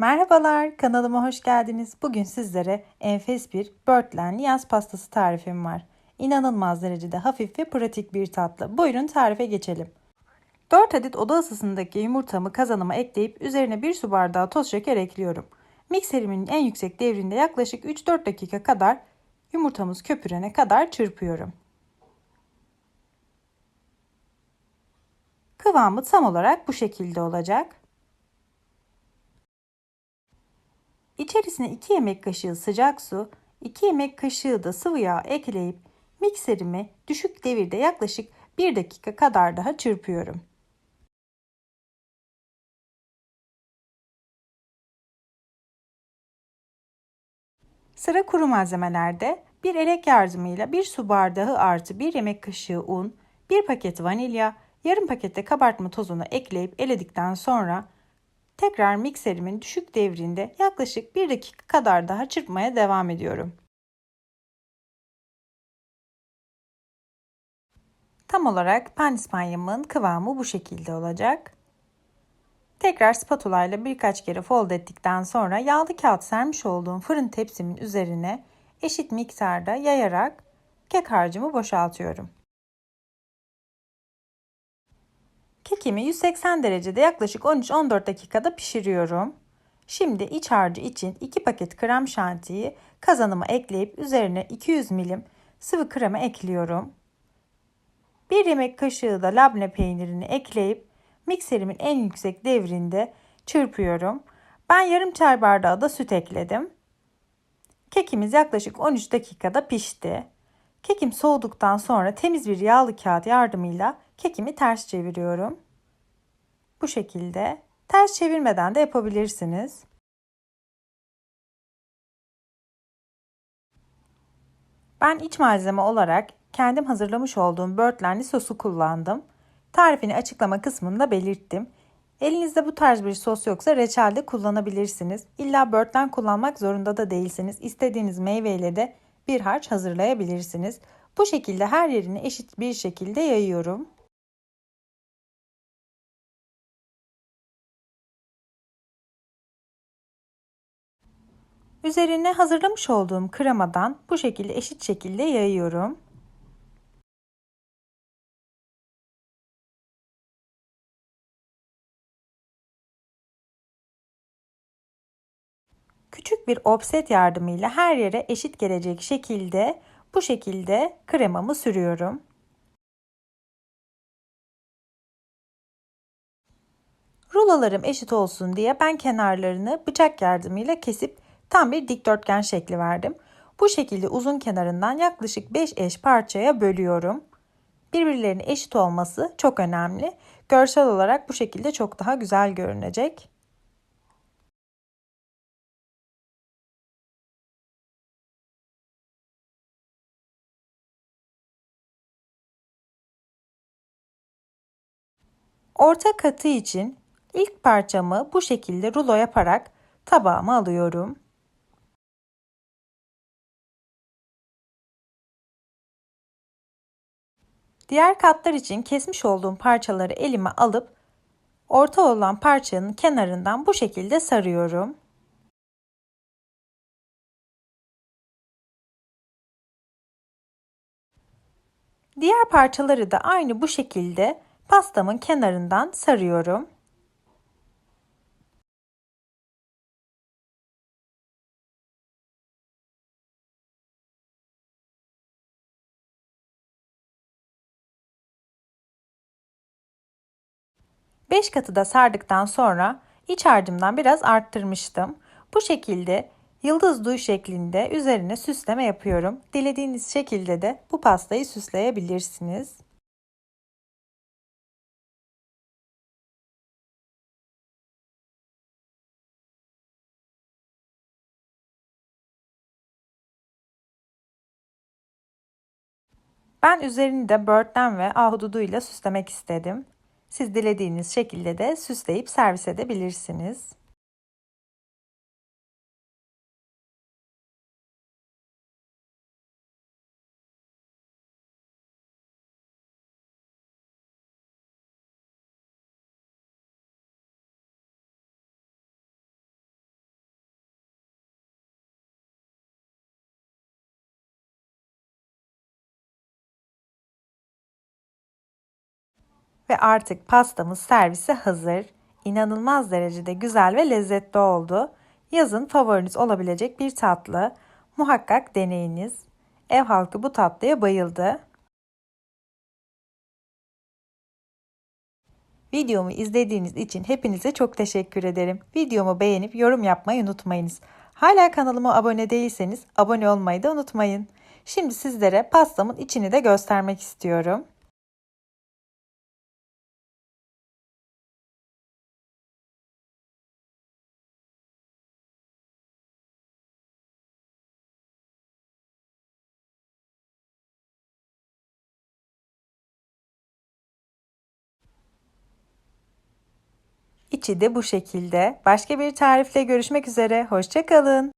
Merhabalar, kanalıma hoş geldiniz. Bugün sizlere enfes bir börtlenli yaz pastası tarifim var. İnanılmaz derecede hafif ve pratik bir tatlı. Buyurun tarife geçelim. 4 adet oda ısısındaki yumurtamı kazanıma ekleyip üzerine 1 su bardağı toz şeker ekliyorum. Mikserimin en yüksek devrinde yaklaşık 3-4 dakika kadar yumurtamız köpürene kadar çırpıyorum. Kıvamı tam olarak bu şekilde olacak. İçerisine 2 yemek kaşığı sıcak su, 2 yemek kaşığı da sıvı yağ ekleyip mikserimi düşük devirde yaklaşık 1 dakika kadar daha çırpıyorum. Sıra kuru malzemelerde bir elek yardımıyla 1 su bardağı artı 1 yemek kaşığı un, 1 paket vanilya, yarım pakette kabartma tozunu ekleyip eledikten sonra Tekrar mikserimin düşük devrinde yaklaşık 1 dakika kadar daha çırpmaya devam ediyorum. Tam olarak pandispanyamın kıvamı bu şekilde olacak. Tekrar spatula ile birkaç kere fold ettikten sonra yağlı kağıt sermiş olduğum fırın tepsimin üzerine eşit miktarda yayarak kek harcımı boşaltıyorum. Kekimi 180 derecede yaklaşık 13-14 dakikada pişiriyorum. Şimdi iç harcı için 2 paket krem şantiyi kazanıma ekleyip üzerine 200 milim sıvı krema ekliyorum. 1 yemek kaşığı da labne peynirini ekleyip mikserimin en yüksek devrinde çırpıyorum. Ben yarım çay bardağı da süt ekledim. Kekimiz yaklaşık 13 dakikada pişti. Kekim soğuduktan sonra temiz bir yağlı kağıt yardımıyla kekimi ters çeviriyorum. Bu şekilde ters çevirmeden de yapabilirsiniz. Ben iç malzeme olarak kendim hazırlamış olduğum börtlenli sosu kullandım. Tarifini açıklama kısmında belirttim. Elinizde bu tarz bir sos yoksa reçel de kullanabilirsiniz. İlla börtlen kullanmak zorunda da değilsiniz. İstediğiniz meyveyle de bir harç hazırlayabilirsiniz. Bu şekilde her yerini eşit bir şekilde yayıyorum. Üzerine hazırlamış olduğum kremadan bu şekilde eşit şekilde yayıyorum. Küçük bir offset yardımıyla her yere eşit gelecek şekilde bu şekilde kremamı sürüyorum. Rulolarım eşit olsun diye ben kenarlarını bıçak yardımıyla kesip tam bir dikdörtgen şekli verdim. Bu şekilde uzun kenarından yaklaşık 5 eş parçaya bölüyorum. Birbirlerine eşit olması çok önemli. Görsel olarak bu şekilde çok daha güzel görünecek. Orta katı için ilk parçamı bu şekilde rulo yaparak tabağıma alıyorum. Diğer katlar için kesmiş olduğum parçaları elime alıp orta olan parçanın kenarından bu şekilde sarıyorum. Diğer parçaları da aynı bu şekilde pastamın kenarından sarıyorum. 5 katı da sardıktan sonra iç harcımdan biraz arttırmıştım. Bu şekilde yıldız duy şeklinde üzerine süsleme yapıyorum. Dilediğiniz şekilde de bu pastayı süsleyebilirsiniz. Ben üzerini de börtten ve ahududuyla süslemek istedim. Siz dilediğiniz şekilde de süsleyip servis edebilirsiniz. Ve artık pastamız servise hazır. İnanılmaz derecede güzel ve lezzetli oldu. Yazın favoriniz olabilecek bir tatlı. Muhakkak deneyiniz. Ev halkı bu tatlıya bayıldı. Videomu izlediğiniz için hepinize çok teşekkür ederim. Videomu beğenip yorum yapmayı unutmayınız. Hala kanalıma abone değilseniz abone olmayı da unutmayın. Şimdi sizlere pastamın içini de göstermek istiyorum. İçi de bu şekilde. Başka bir tarifle görüşmek üzere. Hoşçakalın.